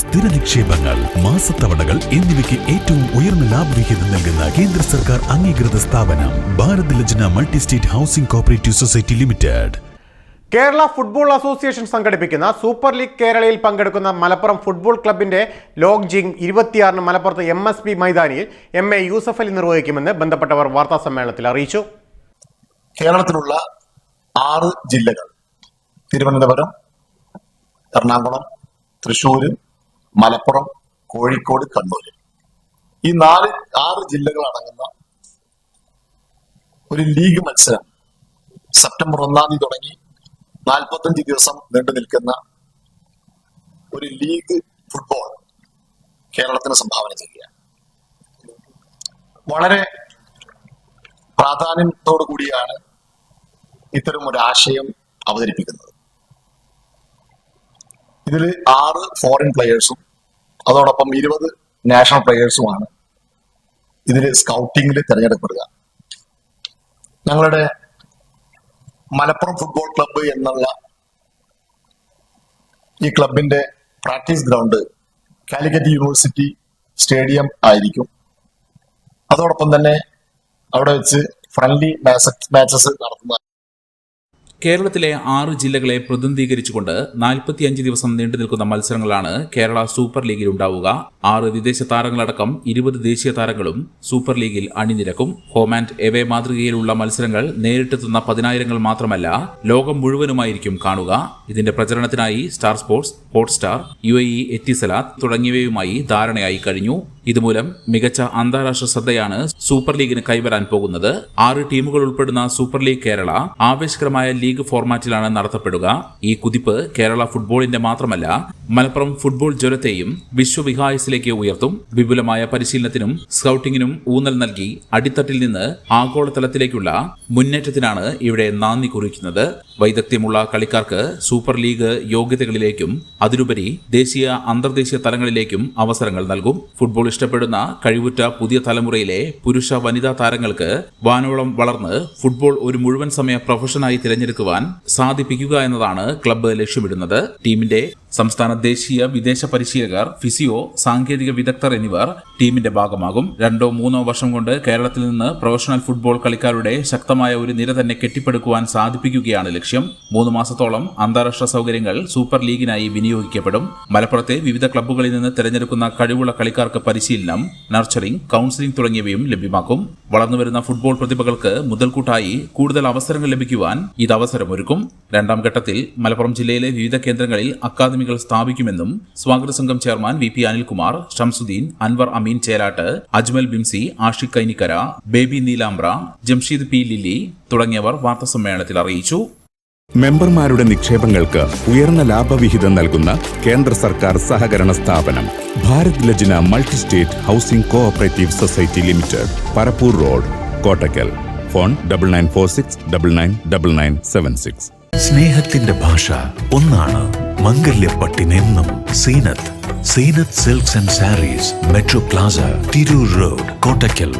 സ്ഥിര നിക്ഷേപങ്ങൾ മാസത്തവണകൾ എന്നിവയ്ക്ക് ഏറ്റവും ഉയർന്ന ലാഭവിഹിതം നൽകുന്ന കേന്ദ്ര സർക്കാർ അംഗീകൃത സ്ഥാപനം Bharat Lajna multi state housing cooperative society limited. Kerala football association സംഘടിപ്പിക്കുന്ന സൂപ്പർ ലീഗ് കേരളയിൽ പങ്കെടുക്കുന്ന മലപ്പുറം ഫുട്ബോൾ ക്ലബിന്റെ ലോഗ്ജിംഗ് ഇരുപത്തിയാറിന് മലപ്പുറത്ത് എം എസ് പി മൈതാനിയിൽ എം എ യൂസഫ് അലി നിർവഹിക്കുമെന്ന് ബന്ധപ്പെട്ടവർ വാർത്താസമ്മേളനത്തിൽ അറിയിച്ചു. കേരളത്തിലുള്ള ആറ് ജില്ലകൾ തിരുവനന്തപുരം എറണാകുളം തൃശ്ശൂര് മലപ്പുറം കോഴിക്കോട് കണ്ണൂർ. ഈ നാല് ആറ് ജില്ലകൾ അടങ്ങുന്ന ഒരു ലീഗ് മത്സരം സെപ്റ്റംബർ ഒന്നാം തീയതി തുടങ്ങി നാൽപ്പത്തഞ്ച് ദിവസം നീണ്ടു നിൽക്കുന്ന ഒരു ലീഗ് ഫുട്ബോൾ കേരളത്തിന് സംഭാവന ചെയ്യുക വളരെ പ്രാധാന്യത്തോടു കൂടിയാണ് ഇത്തരം ഒരു ആശയം അവതരിപ്പിക്കുന്നത്. ഇതിൽ ആറ് ഫോറിൻ പ്ലെയേഴ്സും അതോടൊപ്പം ഇരുപത് നാഷണൽ പ്ലെയേഴ്സുമാണ് ഇതിൽ സ്കൗട്ടിങ്ങിൽ തിരഞ്ഞെടുക്കപ്പെടുക. ഞങ്ങളുടെ മലപ്പുറം ഫുട്ബോൾ ക്ലബ്ബ് എന്നുള്ള ഈ ക്ലബിന്റെ practice ground Calicut university stadium ആയിരിക്കും. അതോടൊപ്പം തന്നെ അവിടെ വെച്ച് ഫ്രണ്ട്ലി മാച്ചസ് നടത്തുന്ന കേരളത്തിലെ ആറ് ജില്ലകളെ പ്രതിനിധീകരിച്ചുകൊണ്ട് നാൽപ്പത്തിയഞ്ച് ദിവസം നീണ്ടു നിൽക്കുന്ന മത്സരങ്ങളാണ് കേരള സൂപ്പർ ലീഗിൽ ഉണ്ടാവുക. ആറ് വിദേശ താരങ്ങളടക്കം ഇരുപത് ദേശീയ താരങ്ങളും സൂപ്പർ ലീഗിൽ അണിനിരക്കും. ഹോം ആൻഡ് എവേ മാതൃകയിലുള്ള മത്സരങ്ങൾ നേരിട്ടെത്തുന്ന പതിനായിരങ്ങൾ മാത്രമല്ല ലോകം മുഴുവനുമായിരിക്കും കാണുക. ഇതിന്റെ പ്രചരണത്തിനായി Star Sports Hotstar U A E Etisalat തുടങ്ങിയവയുമായി ധാരണയായി കഴിഞ്ഞു. ഇതുമൂലം മികച്ച അന്താരാഷ്ട്ര ശ്രദ്ധയാണ് സൂപ്പർ ലീഗിന് കൈവരാൻ പോകുന്നത്. ആറ് ടീമുകൾ ഉൾപ്പെടുന്ന സൂപ്പർ ലീഗ് കേരള ആവേശകരമായ ലീഗ് ഫോർമാറ്റിലാണ് നടത്തപ്പെടുക. ഈ കുതിപ്പ് കേരള ഫുട്ബോളിന്റെ മാത്രമല്ല മലപ്പുറം ഫുട്ബോൾ ജ്വരത്തെയും വിശ്വവിഹായസിലേക്ക് ഉയർത്തും. വിപുലമായ പരിശീലനത്തിനും സ്കൗട്ടിങ്ങിനും ഊന്നൽ നൽകി അടിത്തട്ടിൽ നിന്ന് ആഗോളതലത്തിലേക്കുള്ള മുന്നേറ്റത്തിനാണ് ഇവിടെ നാന്ദി കുറിക്കുന്നത്. വൈദഗ്ധ്യമുള്ള കളിക്കാർക്ക് സൂപ്പർ ലീഗ് യോഗ്യതകളിലേക്കും അതിലുപരി ദേശീയ അന്തർദേശീയ തലങ്ങളിലേക്കും അവസരങ്ങൾ നൽകും. ഫുട്ബോൾ ഇഷ്ടപ്പെടുന്ന കഴിവുറ്റ പുതിയ തലമുറയിലെ പുരുഷ വനിതാ താരങ്ങൾക്ക് വാനോളം വളർന്ന് ഫുട്ബോൾ ഒരു മുഴുവൻ സമയ പ്രൊഫഷനായി തിരഞ്ഞെടുക്കുവാൻ സാധിപ്പിക്കുക എന്നതാണ് ക്ലബ്ബ് ലക്ഷ്യമിടുന്നത്. ടീമിന്റെ സംസ്ഥാന ദേശീയ വിദേശ പരിശീലകർ ഫിസിയോ സാങ്കേതിക വിദഗ്ധർ എന്നിവർ ടീമിന്റെ ഭാഗമാകും. രണ്ടോ മൂന്നോ വർഷം കൊണ്ട് കേരളത്തിൽ നിന്ന് പ്രൊഫഷണൽ ഫുട്ബോൾ കളിക്കാരുടെ ശക്തമായ ഒരു നിര തന്നെ കെട്ടിപ്പടുക്കുവാൻ സാധിപ്പിക്കുകയാണ് ലക്ഷ്യം. മൂന്ന് മാസത്തോളം അന്താരാഷ്ട്ര സൗകര്യങ്ങൾ സൂപ്പർ ലീഗിനായി വിനിയോഗിക്കപ്പെടും. മലപ്പുറത്തെ വിവിധ ക്ലബ്ബുകളിൽ നിന്ന് തിരഞ്ഞെടുക്കുന്ന കഴിവുള്ള കളിക്കാർക്ക് പരിശീലനം നർച്ചറിംഗ് കൌൺസിലിംഗ് തുടങ്ങിയവയും ലഭ്യമാക്കും. വളർന്നുവരുന്ന ഫുട്ബോൾ പ്രതിഭകൾക്ക് മുതൽക്കൂട്ടായി കൂടുതൽ അവസരങ്ങൾ ലഭിക്കുവാൻ ഇത് അവസരമൊരുക്കും. രണ്ടാം ഘട്ടത്തിൽ മലപ്പുറം ജില്ലയിലെ വിവിധ കേന്ദ്രങ്ങളിൽ അക്കാദമികൾ സ്ഥാപിക്കുമെന്നും സ്വാഗത സംഘം chairman V P Anilkumar Shamsuddin Anwar Ameen Chelatt Ajmal Bimsy Ashiq Kainikkara Baby Neelambra Jamsheed P Lilly തുടങ്ങിയവർ വാർത്താസമ്മേളനത്തിൽ അറിയിച്ചു. മെമ്പർമാരുടെ നിക്ഷേപങ്ങൾക്ക് ഉയർന്ന ലാഭവിഹിതം നൽകുന്ന കേന്ദ്ര സർക്കാർ സഹകരണ സ്ഥാപനം Bharat Lajna multi state housing cooperative society limited Parappur road Kottakkal phone double nine four six double nine double nine seven six. സ്നേഹത്തിന്റെ ഭാഷ ഒന്നാണ് മംഗല്യപ്പട്ടിനെന്നും Zeenath. Zeenath silks and sarees metro plaza Tirur road Kottakkal